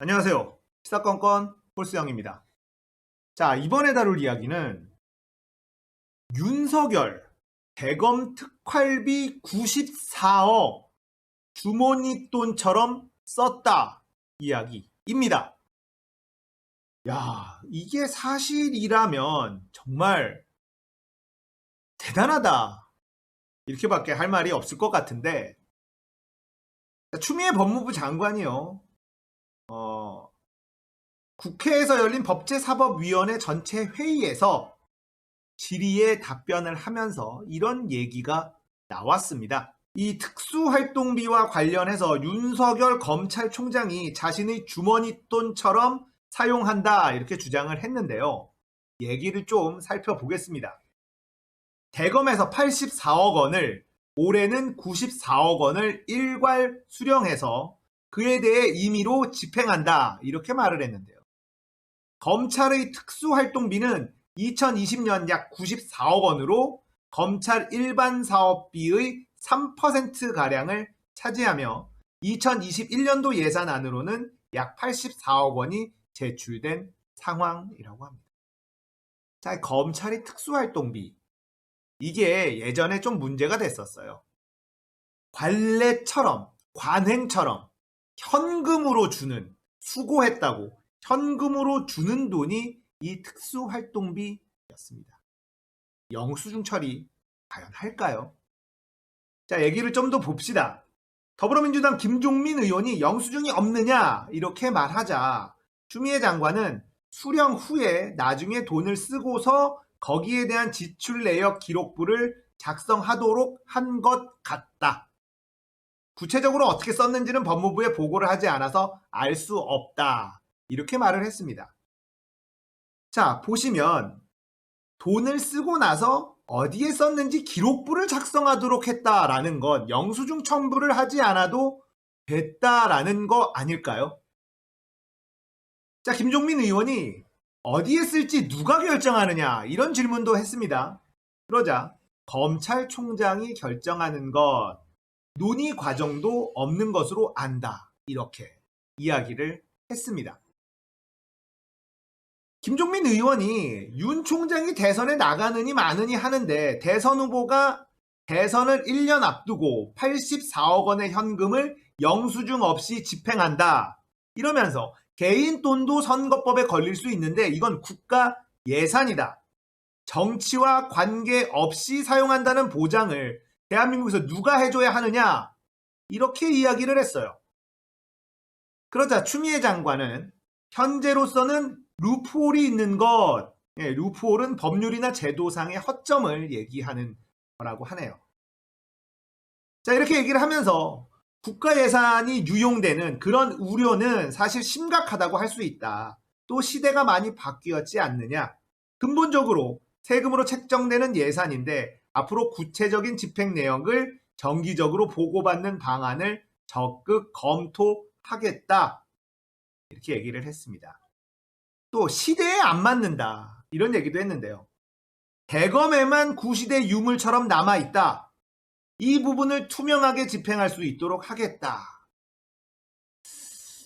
안녕하세요. 시사건건 홀수영입니다. 자, 이번에 다룰 이야기는 윤석열 대검 특활비 94억 주머니 돈처럼 썼다 이야기입니다. 야, 이게 사실이라면 정말 대단하다. 이렇게밖에 할 말이 없을 것 같은데 추미애 법무부 장관이요. 어, 국회에서 열린 법제사법위원회 전체 회의에서 질의에 답변을 하면서 이런 얘기가 나왔습니다. 이 특수활동비와 관련해서 윤석열 검찰총장이 자신의 주머니 돈처럼 사용한다 이렇게 주장을 했는데요. 얘기를 좀 살펴보겠습니다. 대검에서 84억 원을 올해는 94억 원을 일괄 수령해서 그에 대해 임의로 집행한다. 이렇게 말을 했는데요. 검찰의 특수활동비는 2020년 약 94억 원으로 검찰 일반 사업비의 3%가량을 차지하며 2021년도 예산안으로는 약 84억 원이 제출된 상황이라고 합니다. 자, 검찰의 특수활동비. 이게 예전에 좀 문제가 됐었어요. 관례처럼, 관행처럼 현금으로 주는 수고했다고 현금으로 주는 돈이 이 특수활동비였습니다. 영수증 처리 과연 할까요? 자, 얘기를 좀 더 봅시다. 더불어민주당 김종민 의원이 영수증이 없느냐 이렇게 말하자 추미애 장관은 수령 후에 나중에 돈을 쓰고서 거기에 대한 지출 내역 기록부를 작성하도록 한 것 같다. 구체적으로 어떻게 썼는지는 법무부에 보고를 하지 않아서 알 수 없다. 이렇게 말을 했습니다. 자, 보시면 돈을 쓰고 나서 어디에 썼는지 기록부를 작성하도록 했다라는 것, 영수증 첨부를 하지 않아도 됐다라는 거 아닐까요? 자, 김종민 의원이 어디에 쓸지 누가 결정하느냐 이런 질문도 했습니다. 그러자 검찰총장이 결정하는 것, 논의 과정도 없는 것으로 안다. 이렇게 이야기를 했습니다. 김종민 의원이 윤 총장이 대선에 나가느니 마느니 하는데 대선 후보가 대선을 1년 앞두고 84억 원의 현금을 영수증 없이 집행한다. 이러면서 개인 돈도 선거법에 걸릴 수 있는데 이건 국가 예산이다. 정치와 관계없이 사용한다는 보장을 대한민국에서 누가 해줘야 하느냐? 이렇게 이야기를 했어요. 그러자 추미애 장관은 현재로서는 루프홀이 있는 것, 예, 루프홀은 법률이나 제도상의 허점을 얘기하는 거라고 하네요. 자, 이렇게 얘기를 하면서 국가 예산이 유용되는 그런 우려는 사실 심각하다고 할 수 있다. 또 시대가 많이 바뀌었지 않느냐. 근본적으로 세금으로 책정되는 예산인데 앞으로 구체적인 집행 내역을 정기적으로 보고받는 방안을 적극 검토하겠다. 이렇게 얘기를 했습니다. 또 시대에 안 맞는다. 이런 얘기도 했는데요. 대검에만 구시대 유물처럼 남아있다. 이 부분을 투명하게 집행할 수 있도록 하겠다.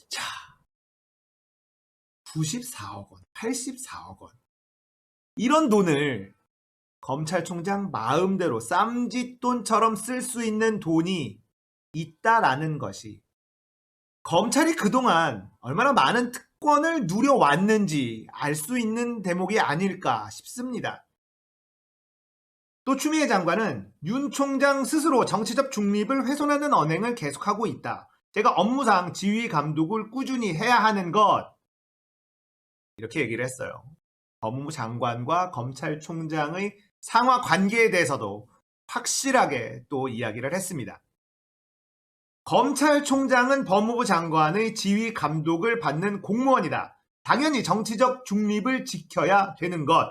자, 94억 원, 84억 원. 이런 돈을 검찰총장 마음대로 쌈짓돈처럼 쓸 수 있는 돈이 있다라는 것이 검찰이 그동안 얼마나 많은 특권을 누려왔는지 알 수 있는 대목이 아닐까 싶습니다. 또 추미애 장관은 윤 총장 스스로 정치적 중립을 훼손하는 언행을 계속하고 있다. 제가 업무상 지휘 감독을 꾸준히 해야 하는 것. 이렇게 얘기를 했어요. 법무부 장관과 검찰총장의 상하 관계에 대해서도 확실하게 또 이야기를 했습니다. 검찰총장은 법무부 장관의 지휘 감독을 받는 공무원이다. 당연히 정치적 중립을 지켜야 되는 것.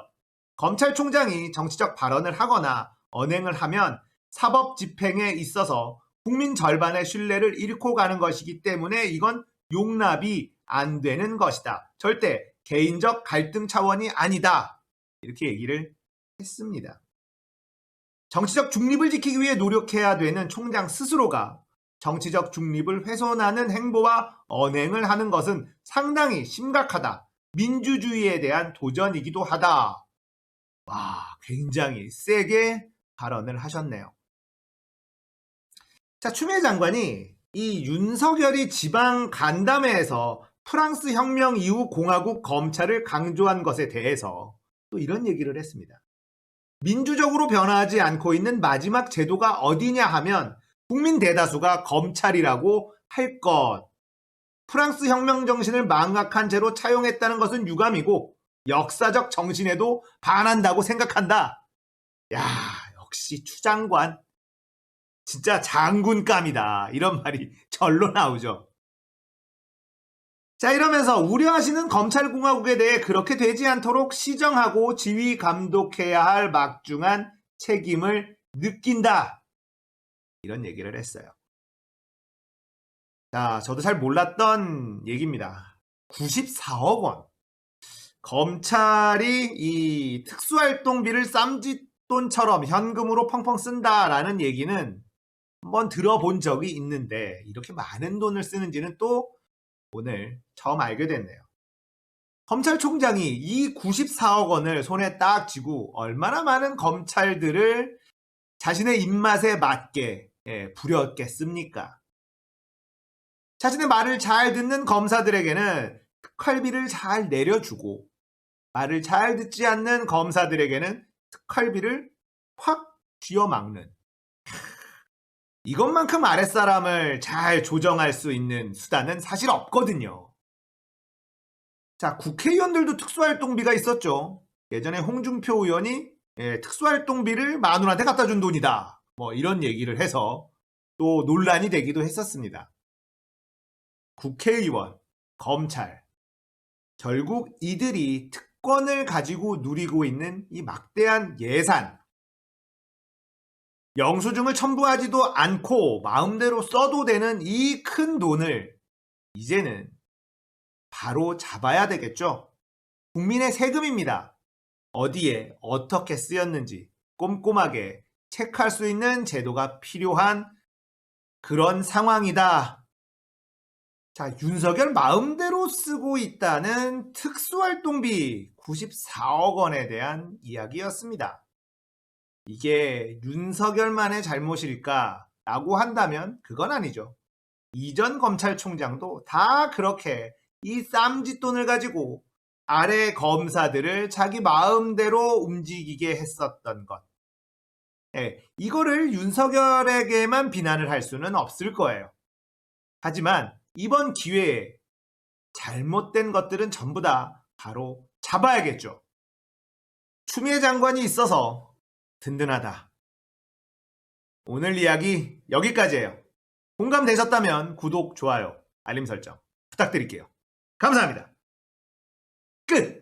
검찰총장이 정치적 발언을 하거나 언행을 하면 사법 집행에 있어서 국민 절반의 신뢰를 잃고 가는 것이기 때문에 이건 용납이 안 되는 것이다. 절대 개인적 갈등 차원이 아니다. 이렇게 얘기를 했습니다. 정치적 중립을 지키기 위해 노력해야 되는 총장 스스로가 정치적 중립을 훼손하는 행보와 언행을 하는 것은 상당히 심각하다. 민주주의에 대한 도전이기도 하다. 와, 굉장히 세게 발언을 하셨네요. 자, 추미애 장관이 이 윤석열이 지방 간담회에서 프랑스 혁명 이후 공화국 검찰을 강조한 것에 대해서 또 이런 얘기를 했습니다. 민주적으로 변화하지 않고 있는 마지막 제도가 어디냐 하면 국민 대다수가 검찰이라고 할 것. 프랑스 혁명 정신을 망각한 채로 차용했다는 것은 유감이고 역사적 정신에도 반한다고 생각한다. 야, 역시 추장관. 진짜 장군감이다. 이런 말이 절로 나오죠. 자, 이러면서 우려하시는 검찰공화국에 대해 그렇게 되지 않도록 시정하고 지휘 감독해야 할 막중한 책임을 느낀다. 이런 얘기를 했어요. 자, 저도 잘 몰랐던 얘기입니다. 94억 원. 검찰이 이 특수활동비를 쌈짓돈처럼 현금으로 펑펑 쓴다라는 얘기는 한번 들어본 적이 있는데 이렇게 많은 돈을 쓰는지는 또 오늘 처음 알게 됐네요. 검찰총장이 이 94억 원을 손에 딱 쥐고 얼마나 많은 검찰들을 자신의 입맛에 맞게 예, 부렸겠습니까? 자신의 말을 잘 듣는 검사들에게는 특활비를 잘 내려주고 말을 잘 듣지 않는 검사들에게는 특활비를 확 쥐어막는 이것만큼 아랫사람을 잘 조정할 수 있는 수단은 사실 없거든요. 자, 국회의원들도 특수활동비가 있었죠. 예전에 홍준표 의원이 예, 특수활동비를 마누라한테 갖다 준 돈이다. 뭐 이런 얘기를 해서 또 논란이 되기도 했었습니다. 국회의원, 검찰, 결국 이들이 특권을 가지고 누리고 있는 이 막대한 예산, 영수증을 첨부하지도 않고 마음대로 써도 되는 이 큰 돈을 이제는 바로 잡아야 되겠죠. 국민의 세금입니다. 어디에 어떻게 쓰였는지 꼼꼼하게 체크할 수 있는 제도가 필요한 그런 상황이다. 자, 윤석열 마음대로 쓰고 있다는 특수활동비 94억 원에 대한 이야기였습니다. 이게 윤석열만의 잘못일까? 라고 한다면 그건 아니죠. 이전 검찰총장도 다 그렇게 이 쌈짓돈을 가지고 아래 검사들을 자기 마음대로 움직이게 했었던 것. 예, 이거를 윤석열에게만 비난을 할 수는 없을 거예요. 하지만 이번 기회에 잘못된 것들은 전부 다 바로 잡아야겠죠. 추미애 장관이 있어서 든든하다. 오늘 이야기 여기까지예요. 공감되셨다면 구독, 좋아요, 알림 설정 부탁드릴게요. 감사합니다. 끝!